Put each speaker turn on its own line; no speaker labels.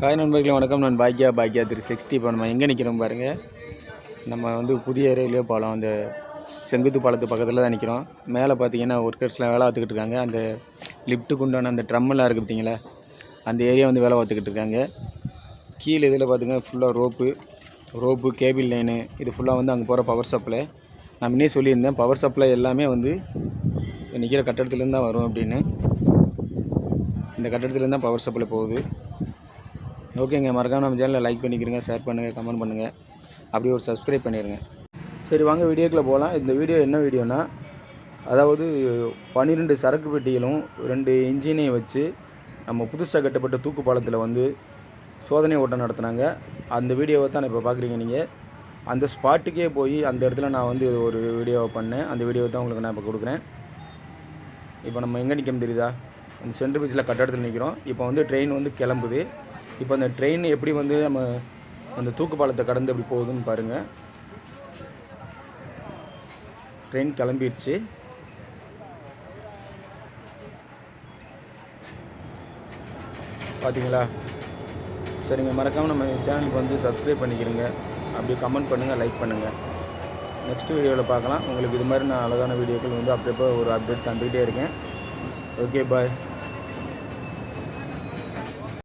காய் நண்பர்களே வணக்கம். நான் பாக்யா பாக்யா திரு சிக்ஸ்டி. இப்போ நம்ம எங்கே நிற்கிறோம் பாருங்கள் நம்ம வந்து புதிய ரயில்வே பாலம் அந்த செங்குத்து பாலத்து பக்கத்தில் தான் நிற்கிறோம் மேலே பார்த்தீங்கன்னா ஒர்க்கர்ஸ்லாம் வேலை பார்த்துக்கிட்டு இருக்காங்க. அந்த லிஃப்ட்டுக்கு உண்டான அந்த ட்ரம்மெல்லாம் இருக்குது பார்த்தீங்களா அந்த ஏரியா வந்து வேலை பார்த்துக்கிட்டு இருக்காங்க. கீழே இதில் பார்த்தீங்கன்னா ஃபுல்லாக ரோப்பு. ரோப்பு கேபிள் லைனு இது ஃபுல்லாக வந்து அங்கே போகிற பவர் சப்ளை நான் முன்னே சொல்லியிருந்தேன் பவர் சப்ளை எல்லாமே வந்து நிற்கிற கட்டடத்துலேருந்து தான் வரும் அப்படின்னு. இந்த கட்டடத்துலேருந்து தான் பவர் சப்ளை போகுது. ஓகேங்க மறக்காமல் நம்ம சேனலில் லைக் பண்ணிக்கிறங்க ஷேர் பண்ணுங்கள் கமெண்ட் பண்ணுங்கள் அப்படியே ஒரு சப்ஸ்கிரைப் பண்ணிடுங்க சரி வாங்க வீடியோக்குள்ளே போகலாம் இந்த வீடியோ என்ன வீடியோனா அதாவது பன்னிரெண்டு சரக்கு பெட்டிகளும் ரெண்டு இன்ஜினையும் வச்சு நம்ம புதுசாக கட்டப்பட்ட தூக்கு பாலத்தில் வந்து சோதனை ஓட்டம் நடத்துனாங்க. அந்த வீடியோவை தான் இப்போ பார்க்குறீங்க நீங்கள் அந்த ஸ்பாட்டுக்கே போய் அந்த இடத்துல நான் வந்து ஒரு வீடியோவை பண்ணேன். அந்த வீடியோவை தான் உங்களுக்கு நான் இப்போ கொடுக்குறேன். இப்போ நம்ம எங்கே நிற்க தெரியுதா அந்த சென்ட்ரல் பீச்சில் கட்டடத்தில் நிற்கிறோம் இப்போ வந்து ட்ரெயின் வந்து கிளம்புது. இப்போ அந்த ட்ரெயின் எப்படி வந்து நம்ம அந்த தூக்கு பாலத்தை கடந்து எப்படி போகுதுன்னு பாருங்கள் ட்ரெயின் கிளம்பிடுச்சு. பார்த்தீங்களா சரிங்க மறக்காமல் நம்ம சேனலுக்கு வந்து சப்ஸ்கிரைப் பண்ணிக்கிறங்க அப்படியே கமெண்ட் பண்ணுங்கள் லைக் பண்ணுங்கள் நெக்ஸ்ட் வீடியோவில் பார்க்கலாம். உங்களுக்கு இது மாதிரி நான் அழகான வீடியோக்கள் வந்து அப்பப்போ ஒரு அப்டேட் தந்துக்கிட்டே இருக்கேன். Okay bye